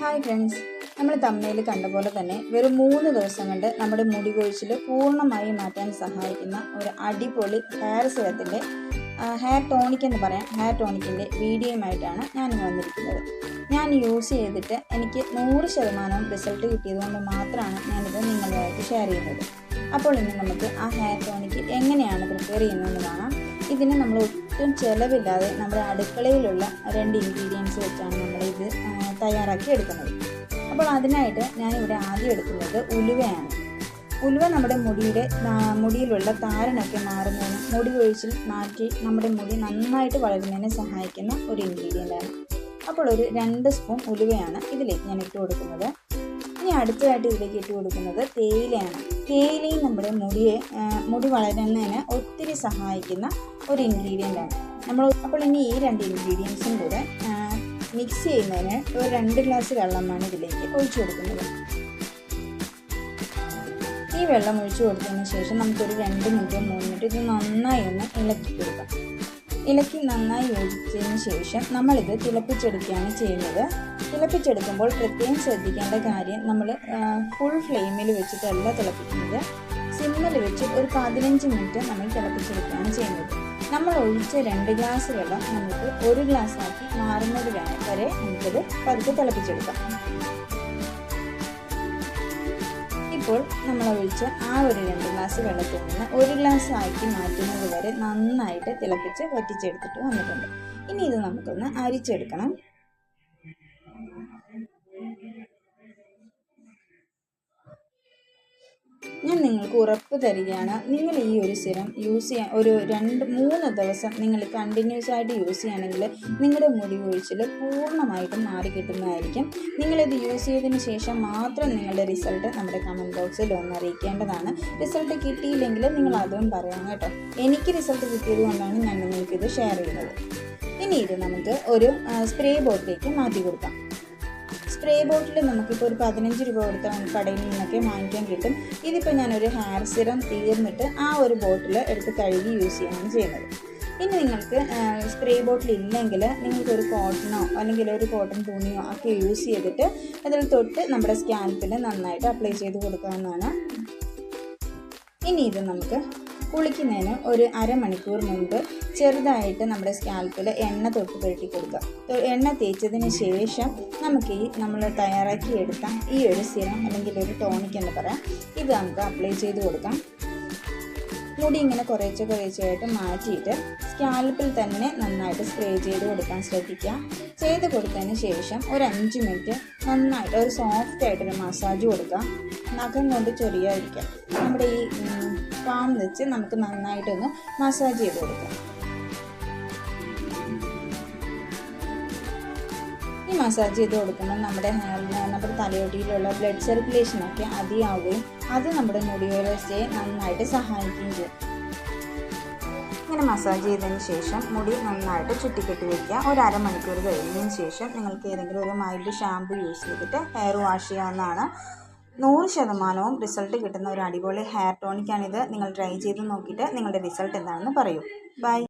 Hi friends നമ്മൾ തമ്മയിൽ കണ്ട പോലെ തന്നെ വെറും മൂന്ന് ദിവസം കൊണ്ട് നമ്മുടെ മുടി കൊഴിച്ചിൽ പൂർണമായി മാറ്റാൻ സഹായിക്കുന്ന ഒരു അടിപൊളി ഹെയർ സിറത്തിന്റെ ഹെയർ ടോണിക് എന്ന് പറയാം. ഹെയർ ടോണിക്കിന്റെ വീഡിയോയുമായിട്ടാണ് ഞാൻ വന്നിരിക്കുന്നത്. ഞാൻ യൂസ് ചെയ്തിട്ട് എനിക്ക് നൂറ് ശതമാനം റിസൾട്ട് കിട്ടിയതുകൊണ്ട് മാത്രമാണ് ഞാനിത് നിങ്ങളുമായിട്ട് ഷെയർ ചെയ്യുന്നത്. അപ്പോൾ ഇന്ന് നമുക്ക് ആ ഹെയർ ടോണിക് എങ്ങനെയാണ് പ്രിപ്പയർ ചെയ്യുന്നതെന്ന് കാണാം. ഇതിന് നമ്മൾ ഒട്ടും ചിലവില്ലാതെ നമ്മുടെ അടുക്കളയിലുള്ള രണ്ട് ഇൻഗ്രീഡിയൻസ് വെച്ചാണ് നമ്മൾ ഇത് തയ്യാറാക്കി എടുക്കുന്നത്. അപ്പോൾ അതിനായിട്ട് ഇവിടെ ആദ്യം എടുക്കുന്നത് ഉലുവയാണ്. ഉലുവ നമ്മുടെ മുടിയുടെ മുടിയിലുള്ള താരനൊക്കെ മാറുന്നതിന് മുടി ഒഴിച്ചിൽ മാറ്റി നമ്മുടെ മുടി നന്നായിട്ട് വളരുന്നതിന് സഹായിക്കുന്ന ഒരു ഇൻഗ്രീഡിയന്റാണ് അപ്പോൾ ഒരു രണ്ട് സ്പൂൺ ഉലുവയാണ് ഇതിലേക്ക് ഞാൻ ഇട്ട് കൊടുക്കുന്നത്. ഇനി അടുത്തതായിട്ട് ഇതിലേക്ക് ഇട്ട് കൊടുക്കുന്നത് തേയിലയാണ്. തേയിലയും നമ്മുടെ മുടിയെ മുടി വളരുന്നതിന് ഒത്തിരി സഹായിക്കുന്ന ഒരു ഇൻഗ്രീഡിയന്റ് ആണ്. നമ്മൾ അപ്പോൾ ഇനി ഈ രണ്ട് ഇൻഗ്രീഡിയൻസും കൂടെ മിക്സ് ചെയ്യുന്നതിന് ഒരു രണ്ട് ഗ്ലാസ് വെള്ളമാണ് ഇതിലേക്ക് ഒഴിച്ചു കൊടുക്കുന്നത്. ഈ വെള്ളം ഒഴിച്ചു കൊടുത്തതിന് ശേഷം നമുക്കൊരു രണ്ട് മിനിറ്റ് മൂന്ന് മിനിറ്റ് ഇത് നന്നായി ഒന്ന് ഇളക്കി കൊടുക്കാം. ഇളക്കി നന്നായി യോജിച്ചതിന് ശേഷം നമ്മളിത് തിളപ്പിച്ചെടുക്കുകയാണ് ചെയ്യുന്നത്. തിളപ്പിച്ചെടുക്കുമ്പോൾ പ്രത്യേകം ശ്രദ്ധിക്കേണ്ട കാര്യം നമ്മൾ ഫുൾ ഫ്ലെയിമിൽ വെച്ചിട്ടല്ല തിളപ്പിക്കുന്നത്. സിമ്മിൽ വെച്ച് ഒരു പതിനഞ്ച് മിനിറ്റ് നമ്മൾ തിളപ്പിച്ചെടുക്കുകയാണ് ചെയ്യുന്നത്. നമ്മൾ ഒഴിച്ച രണ്ട് ഗ്ലാസ് വെള്ളം നമുക്ക് ഒരു ഗ്ലാസ് ആക്കി മാറുന്നത് വരെ നമുക്കത് പതുക്കെ തിളപ്പിച്ചെടുക്കാം. ഇപ്പോൾ നമ്മൾ ഒഴിച്ച ആ ഒരു രണ്ട് ഗ്ലാസ് വെള്ളത്തിൽ നിന്ന് ഒരു ഗ്ലാസ് ആക്കി മാറ്റുന്നത് വരെ നന്നായിട്ട് തിളപ്പിച്ച് വറ്റിച്ചെടുത്തിട്ട് വന്നിട്ടുണ്ട്. ഇനി ഇത് നമുക്കൊന്ന് അരിച്ചെടുക്കണം. ഞാൻ നിങ്ങൾക്ക് ഉറപ്പ് തരികയാണ്. നിങ്ങൾ ഈ ഒരു സിറം യൂസ് ചെയ്യാൻ ഒരു രണ്ട് മൂന്ന് ദിവസം നിങ്ങൾ കണ്ടിന്യൂസ് ആയിട്ട് യൂസ് ചെയ്യുകയാണെങ്കിൽ നിങ്ങളുടെ മുടി ഒഴിച്ചിൽ പൂർണമായിട്ടും മാറി കിട്ടുന്നതായിരിക്കും. നിങ്ങളിത് യൂസ് ചെയ്തതിന് ശേഷം മാത്രം നിങ്ങളുടെ റിസൾട്ട് നമ്മുടെ കമന്റ് ബോക്സിൽ ഒന്ന് അറിയിക്കേണ്ടതാണ്. റിസൾട്ട് കിട്ടിയില്ലെങ്കിൽ നിങ്ങൾ അതും പറയാം കേട്ടോ. എനിക്ക് റിസൾട്ട് കിട്ടിയത് കൊണ്ടാണ് ഞാൻ നിങ്ങൾക്കിത് ഷെയർ ചെയ്യുന്നത്. ഇനി ഇത് നമുക്ക് ഒരു സ്പ്രേ ബോട്ടിലേക്ക് മാറ്റി കൊടുക്കാം. സ്പ്രേ ബോട്ടിൽ നമുക്കിപ്പോൾ ഒരു പതിനഞ്ച് രൂപ കൊടുത്ത കടയിൽ നിന്നൊക്കെ വാങ്ങിക്കാൻ കിട്ടും. ഇതിപ്പോൾ ഞാനൊരു ഹെയർ സിറം തീർന്നിട്ട് ആ ഒരു ബോട്ടിൽ എടുത്ത് കഴുകി യൂസ് ചെയ്യാണ് ചെയ്യുന്നത്. ഇനി നിങ്ങൾക്ക് സ്പ്രേ ബോട്ടിൽ ഇല്ലെങ്കിൽ നിങ്ങൾക്ക് ഒരു കോട്ടണോ അല്ലെങ്കിൽ ഒരു കോട്ടൺ തുണിയോ ഒക്കെ യൂസ് ചെയ്തിട്ട് അതിൽ തൊട്ട് നമ്മുടെ സ്കാൽപ്പിൽ നന്നായിട്ട് അപ്ലൈ ചെയ്ത് കൊടുക്കാവുന്നതാണ്. ഇനി ഇത് നമുക്ക് കുളിക്കുന്നതിന് ഒരു അരമണിക്കൂർ മുൻപ് ചെറുതായിട്ട് നമ്മുടെ സ്കാൽപ്പിൽ എണ്ണ തൊട്ട് പുരട്ടി കൊടുക്കുക. എണ്ണ തേച്ചതിന് ശേഷം നമുക്ക് ഈ നമ്മൾ തയ്യാറാക്കി എടുത്ത ഈ ഒരു സിറം അല്ലെങ്കിൽ ഒരു ടോണിക് എന്ന് പറയാം. ഇത് നമുക്ക് അപ്ലൈ ചെയ്ത് കൊടുക്കാം. മുടി ഇങ്ങനെ കുറേശ്ശെ കുറേശ്ശെയായിട്ട് മാറ്റിയിട്ട് സ്കാൽപ്പിൽ തന്നെ നന്നായിട്ട് സ്പ്രേ ചെയ്ത് കൊടുക്കാൻ ശ്രദ്ധിക്കുക. ചെയ്ത് കൊടുത്തതിന് ശേഷം ഒരു അഞ്ച് മിനിറ്റ് നന്നായിട്ട് ഒരു സോഫ്റ്റ് ആയിട്ടൊരു മസാജ് കൊടുക്കുക. നഖം കൊണ്ട് ചൊറിയാതിരിക്കാം നമ്മുടെ ഈ പാം വെച്ച് നമുക്ക് നന്നായിട്ടൊന്ന് മസാജ് ചെയ്ത് കൊടുക്കാം. ഈ മസാജ് ചെയ്ത് കൊടുക്കുമ്പോൾ നമ്മുടെ നമ്മുടെ തലയോട്ടിയിലുള്ള ബ്ലഡ് സർക്കുലേഷനൊക്കെ അധികമാവുകയും അത് നമ്മുടെ മുടി വളർച്ചയെ നന്നായിട്ട് സഹായിക്കുകയും ചെയ്യും. ഇങ്ങനെ മസാജ് ചെയ്തതിന് ശേഷം മുടി നന്നായിട്ട് ചുറ്റിക്കെട്ടി വയ്ക്കുക ഒരു അരമണിക്കൂർ കഴിഞ്ഞതിന് ശേഷം നിങ്ങൾക്ക് ഏതെങ്കിലും ഒരു മൈൽഡ് ഷാമ്പു യൂസ് ചെയ്തിട്ട് ഹെയർ വാഷ് ചെയ്യാവുന്നതാണ്. നൂറ് ശതമാനവും റിസൾട്ട് കിട്ടുന്ന ഒരു അടിപൊളി ഹെയർ ടോണിക്കാണിത് നിങ്ങൾ ട്രൈ ചെയ്ത് നോക്കിയിട്ട് നിങ്ങളുടെ റിസൾട്ട് എന്താണെന്ന് പറയൂ. ബൈ